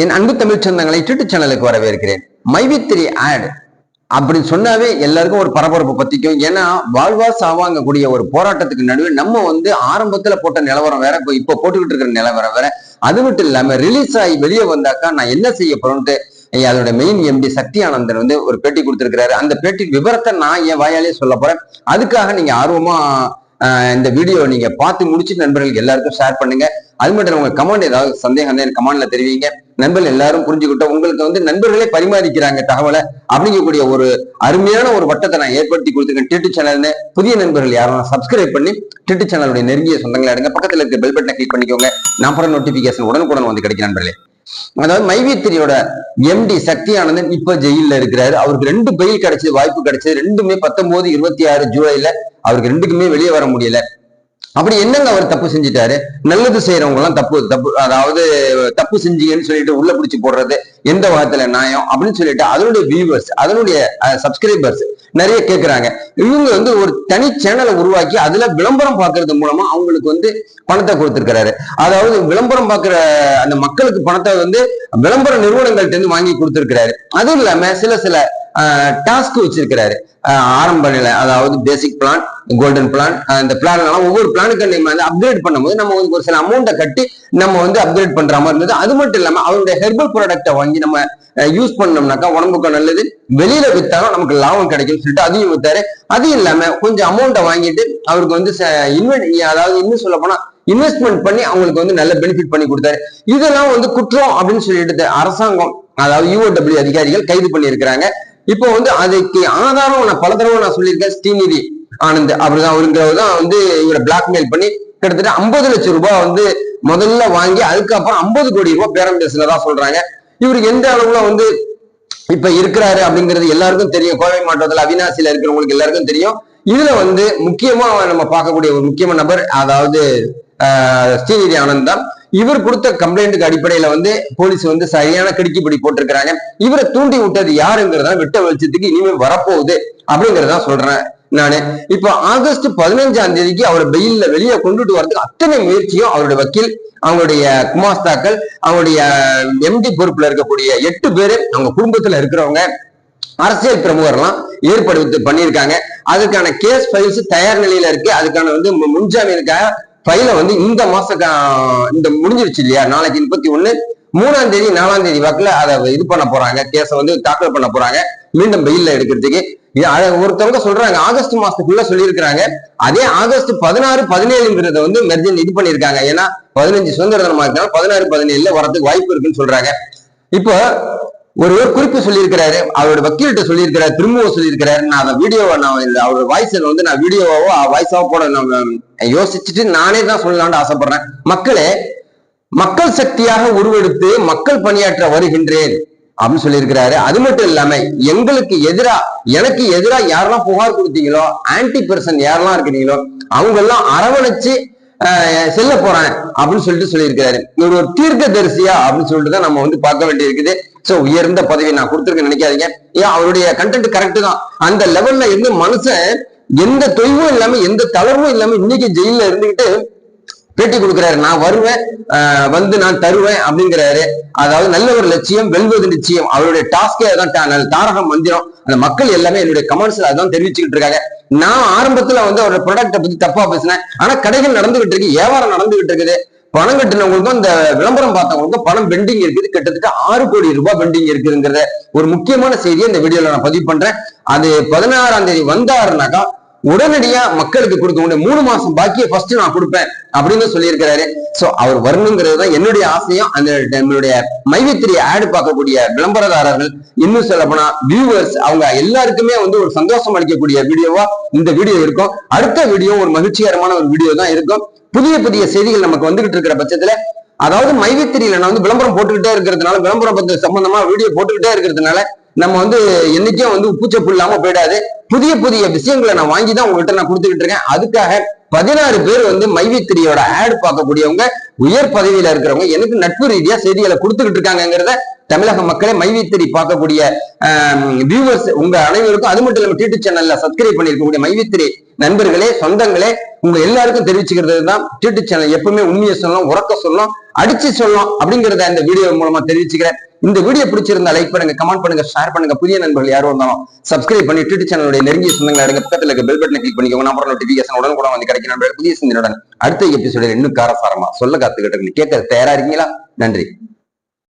என் அன்பு தமிழ் சொந்தங்களை யூடியூப் சேனலுக்கு வரவேற்கிறேன். மைவித்திரி ஆட் அப்படி சொன்னாவே எல்லாருக்கும் ஒரு பரபரப்பு பத்திக்கும். ஏன்னா வாழ்வா சாவாங்கக்கூடிய ஒரு போராட்டத்துக்கு நடுவே நம்ம வந்து ஆரம்பத்துல போட்ட நிலவரம் வேற இப்போ போட்டுக்கிட்டு இருக்கிற நிலவரம் வேற. அது மட்டும் இல்லாம ரிலீஸ் ஆகி வெளியே வந்தாக்கா நான் என்ன செய்ய போறேன்ட்டு அதோட மெயின் எம்டி சக்தி ஆனந்தன் வந்து ஒரு பேட்டி கொடுத்திருக்கிறாரு. அந்த பேட்டி விவரத்தை நான் என் வாயாலே சொல்ல போறேன். அதுக்காக நீங்க ஆர்வமா இந்த வீடியோ நீங்க பார்த்து முடிச்சுட்டு நண்பர்களுக்கு எல்லாருக்கும் ஷேர் பண்ணுங்க. அது மட்டும் உங்க கமெண்ட் ஏதாவது சந்தேகம் இருந்தா கமெண்ட்ல தெரிவிங்க. நண்பர்கள் எல்லாரும் புரிஞ்சுக்கிட்டோம். உங்களுக்கு வந்து நண்பர்களே பரிமாறிக்கிறாங்க தகவலை அப்படிங்கக்கூடிய ஒரு அருமையான ஒரு வட்டத்தை நான் ஏற்படுத்தி கொடுத்துருக்கேன். டிட்டு சேனல்னு புதிய நண்பர்கள் யாரும் சப்ஸ்கிரைப் பண்ணி டிட்டு சேனலுடைய நெருங்கிய சொந்தங்களை எடுங்க பக்கத்துல இருக்க பெல் பட்டனை கிளிக் பண்ணிக்கோங்க. நான் போற நோட்டிபிகேஷன் உடனுக்குடன் வந்து கிடைக்கும் நண்பர்களே. அதாவது மைவித்திரியோட எம்டி சக்தி ஆனந்தன் இப்ப ஜெயில இருக்கிறாரு. அவருக்கு ரெண்டு பெயில் கிடைச்சது வாய்ப்பு கிடைச்சது. ரெண்டுமே பத்தொன்பது இருபத்தி ஆறு ஜூலைல அவருக்கு ரெண்டுக்குமே வெளியே வர முடியல. அப்படி என்னங்க அவர் தப்பு செஞ்சுட்டாரு? நல்லது செய்யறவங்க எல்லாம் தப்பு தப்பு அதாவது தப்பு செஞ்சீங்கன்னு சொல்லிட்டு உள்ள பிடிச்சி போடுறது எந்த வகத்துல நியாயம் அப்படின்னு சொல்லிட்டு அதனுடைய வியூவர்ஸ் அதனுடைய சப்ஸ்கிரைபர்ஸ் நிறைய கேட்கிறாங்க இவங்க வந்து ஒரு தனி சேனலை உருவாக்கி அதுல விளம்பரம் பார்க்கறது மூலமா அவங்களுக்கு வந்து பணத்தை கொடுத்திருக்கிறாரு. அதாவது விளம்பரம் பாக்குற அந்த மக்களுக்கு பணத்தை வந்து விளம்பர நிறுவனங்கள்ட்ட இருந்து வாங்கி கொடுத்திருக்கிறாரு. அதுவும் இல்லாம சில சில டாஸ்க் வச்சிருக்கிறாரு. ஆரம்ப நிலை அதாவது பேசிக் பிளான் கோல்டன் பிளான் அந்த பிளான்லாம் ஒவ்வொரு பிளானுக்கு நம்ம வந்து அப்கிரேட் பண்ணும்போது நம்ம வந்து ஒரு சில அமௌண்ட்டை கட்டி நம்ம வந்து அப்கிரேட் பண்ற மாதிரி இருந்தது. அது மட்டும் இல்லாம அவருடைய ஹெர்பல் ப்ராடக்ட்டை வாங்கி நம்ம யூஸ் பண்ணோம்னாக்கா உடம்புக்கு நல்லது. வெளியில வித்தாலும் நமக்கு லாபம் கிடைக்கும் சொல்லிட்டு அதையும் வித்தாரு. அது இல்லாம கொஞ்சம் அமௌண்ட்டை வாங்கிட்டு அவருக்கு வந்து இன்வெஸ்ட் அதாவது இன்னும் சொல்ல போனா இன்வெஸ்ட்மெண்ட் பண்ணி அவங்களுக்கு வந்து நல்ல பெனிஃபிட் பண்ணி கொடுத்தாரு. இதெல்லாம் வந்து குற்றம் அப்படின்னு சொல்லிட்டு அரசாங்கம் அதாவது யூஓடபிள்யூ அதிகாரிகள் கைது பண்ணியிருக்கிறாங்க. இப்போ வந்து அதுக்கு ஆதாரம் நான் பல தடவை நான் சொல்லியிருக்கேன். ஸ்ரீநிதி ஆனந்த் அப்படிதான் அவருங்கிறவர் தான் வந்து இவரை பிளாக்மெயில் பண்ணி கிட்டத்தட்ட ஐம்பது லட்சம் ரூபாய் வந்து முதல்ல வாங்கி அதுக்கப்புறம் ஐம்பது கோடி ரூபாய் பேரம் தான் சொல்றாங்க. இவருக்கு எந்த அளவுல வந்து இப்ப இருக்கிறாரு அப்படிங்கிறது எல்லாருக்கும் தெரியும். கோவை மாவட்டத்தில் அவினாசியில இருக்கிறவங்களுக்கு எல்லாருக்கும் தெரியும். இதுல வந்து முக்கியமா நம்ம பார்க்கக்கூடிய ஒரு முக்கியமான நபர் அதாவது ஸ்ரீநிதி ஆனந்த் தான். இவர் கொடுத்த கம்ப்ளைண்ட்டுக்கு அடிப்படையில வந்து போலீஸ் வந்து சரியான கிடுக்கிப்படி போட்டிருக்கிறாங்க. இவரை தூண்டி விட்டது யாருங்கிறதா விட்ட வெளிச்சத்துக்கு இனிமேல் வரப்போகுது அப்படிங்கறத சொல்றேன் நானு. இப்ப ஆகஸ்ட் பதினஞ்சாம் தேதிக்கு அவரை வெயில்ல வெளியே கொண்டுட்டு வரதுக்கு அத்தனை முயற்சியும் அவருடைய வக்கீல் அவங்களுடைய குமாஸ்தாக்கள் அவங்களுடைய எம்டி பொறுப்புல இருக்கக்கூடிய எட்டு பேரு அவங்க குடும்பத்துல இருக்கிறவங்க அரசியல் பிரமுகர்லாம் ஏற்படுத்தி பண்ணியிருக்காங்க. அதுக்கான கேஸ் ஃபைல்ஸ் தயார் நிலையில இருக்கு. அதுக்கான வந்து முன்ஜாமீனுக்காக ஃபைல வந்து இந்த மாசம் இந்த முடிஞ்சிருச்சு இல்லையா? நாளைக்கு முப்பத்தி ஒண்ணு மூணாம் தேதி நாலாம் தேதி வாக்குல அதை இது பண்ண போறாங்க. கேஸை வந்து தாக்கல் பண்ண போறாங்க. மீண்டும் வெயில்ல எடுக்கிறதுக்கு. ஒருத்தவங்க சொல்றாங்க ஆகஸ்ட் மாசத்துக்குள்ள சொல்லியிருக்கிறாங்க. அதே ஆகஸ்ட் பதினாறு பதினேழுங்கிறத வந்து மெர்ஜன் இது பண்ணிருக்காங்க ஏன்னா பதினஞ்சு சுதந்திர தினமா இருந்தாலும் பதினாறு பதினேழுல வரதுக்கு வாய்ப்பு இருக்குன்னு சொல்றாங்க. இப்போ ஒரு ஒரு குறிப்பு சொல்லியிருக்கிறாரு அவரோட வக்கீல்கிட்ட சொல்லியிருக்கிறாரு திரும்பவும் சொல்லியிருக்கிறாரு. நான் அதை வீடியோவை நான் அவரோட வாய்ஸ் வந்து நான் வீடியோவாவோ வாய்ஸாவோ போட நான் யோசிச்சுட்டு நானே தான் சொல்லலாம்னு ஆசைப்படுறேன். மக்களே மக்கள் சக்தியாக உருவெடுத்து மக்கள் பணியாற்ற வருகின்றேன் அப்படின்னு சொல்லியிருக்கிறாரு. அது மட்டும் இல்லாம எங்களுக்கு எதிரா எனக்கு எதிரா யாரெல்லாம் புகார் கொடுத்தீங்களோ ஆன்டி பர்சன் யாரெல்லாம் இருக்கிறீங்களோ அவங்க எல்லாம் அரவணைச்சு செல்ல போறேன் அப்படின்னு சொல்லிட்டு சொல்லியிருக்கிறாரு. இவர் ஒரு தீர்க்க தரிசியா அப்படின்னு சொல்லிட்டு தான் நம்ம வந்து பார்க்க வேண்டியிருக்குது. சோ உயர்ந்த பதவி நான் கொடுத்துருக்கேன் நினைக்காதீங்க. ஏன் அவருடைய கண்டென்ட் கரெக்ட் தான். அந்த லெவல்ல இருந்து மனுஷன் எந்த தொய்வும் இல்லாம எந்த தளர்வும் இல்லாம இன்னைக்கு ஜெயில இருந்துகிட்டு பேட்டி கொடுக்கிறாரு. நான் வருவேன் வந்து நான் தருவேன் அப்படிங்கிறாரு. அதாவது நல்ல ஒரு லட்சியம் வெல்வது நிச்சயம். அவருடைய டாஸ்கே அதான் தாரக மந்திரம். அந்த மக்கள் எல்லாமே என்னுடைய கமெண்ட்ஸ்ல அதான் தெரிவிச்சுக்கிட்டு இருக்காங்க. நான் ஆரம்பத்துல வந்து அவரோட ப்ராடக்ட பத்தி தப்பா பேசினேன். ஆனா கடைகள் நடந்துகிட்டு இருக்கு வியாபாரம் நடந்துகிட்டு இருக்குது. பணம் கட்டினவங்களுக்கும் அந்த விளம்பரம் பார்த்தவங்களுக்கும் பணம் பெண்டிங் இருக்குது. கிட்டத்தட்ட ஆறு கோடி ரூபாய் பெண்டிங் இருக்குதுங்கிறத ஒரு முக்கியமான செய்தியை இந்த வீடியோல நான் பதிவு பண்றேன். அது பதினாறாம் தேதி வந்தாருனாக்கா உடனடியா மக்களுக்கு கொடுக்க முடியும் மூணு மாசம் பாக்கியை ஃபர்ஸ்ட் நான் கொடுப்பேன் அப்படின்னு சொல்லியிருக்கிறாரு. சோ அவர் வரணுங்கிறது தான் என்னுடைய ஆசையும் அந்த நம்மளுடைய மைவித்திரி ஆடு பார்க்கக்கூடிய விளம்பரதாரர்கள் இன்னும் சொல்ல போனா வியூவர்ஸ் அவங்க எல்லாருக்குமே வந்து ஒரு சந்தோஷம் அளிக்கக்கூடிய வீடியோவா இந்த வீடியோ இருக்கும். அடுத்த வீடியோ ஒரு மகிழ்ச்சிகரமான ஒரு வீடியோ தான் இருக்கும். புதிய புதிய செய்திகள் நமக்கு வந்துகிட்டு இருக்கிற பட்சத்துல அதாவது மைவித்திரியில நான் வந்து விளம்பரம் போட்டுக்கிட்டே இருக்கிறதுனால விளம்பரம் சம்பந்தமா வீடியோ போட்டுக்கிட்டே இருக்கிறதுனால நம்ம வந்து என்னைக்கும் வந்து பூச்சை இல்லாம போயிடாது. புதிய புதிய விஷயங்களை நான் வாங்கி தான் உங்கள்கிட்ட நான் கொடுத்துக்கிட்டு இருக்கேன். அதுக்காக பதினாறு பேர் வந்து மைவித்திரியோட ஆட் பார்க்கக்கூடியவங்க உயர் பதவியில இருக்கிறவங்க எனக்கு நட்பு ரீதியா செய்திகளை கொடுத்துக்கிட்டு இருக்காங்கிறத தமிழக மக்களே மைவித்திரி பார்க்கக்கூடிய வியூவர்ஸ் உங்க அனைவருக்கும் அது மட்டும் இல்லாம டிடி சேனல்ல சப்ஸ்கிரைப் பண்ணிருக்கக்கூடிய மைவித்திரி நண்பர்களே சொந்தங்களே உங்க எல்லாருக்கும் தெரிவிச்சுக்கிறது தான் டிடி சேனல் எப்பவுமே உண்மையை சொல்லணும் உறக்க சொல்லணும் அடிச்சு சொல்லணும் அப்படிங்கிறத இந்த வீடியோ மூலமா தெரிவிச்சுக்கிறேன். இந்த வீடியோ பிடிச்சிருந்தா லைக் பண்ணுங்க கமெண்ட் பண்ணுங்க ஷேர் பண்ணுங்க. புதிய நண்பர்கள் யாரும் இருந்தாலும் சப்ஸ்கிரைப் பண்ணி ட்விட்டர் சேனலுடைய நெருங்கிய சொந்தங்களை எடுங்க பக்கத்தில் இருக்க பெல் பட்டனை கிளிக் பண்ணிக்கோங்க. நம்பர் நோட்டிபிகேஷன் உடனே கூட வந்து கிடைக்கும் நண்பர்கள். புதிய சிந்தனுடன் அடுத்த எபிசோட இன்னும் காரசாரமா சொல்ல காத்துக்கிட்டு கேட்க தயாரா இருக்கீங்களா? நன்றி.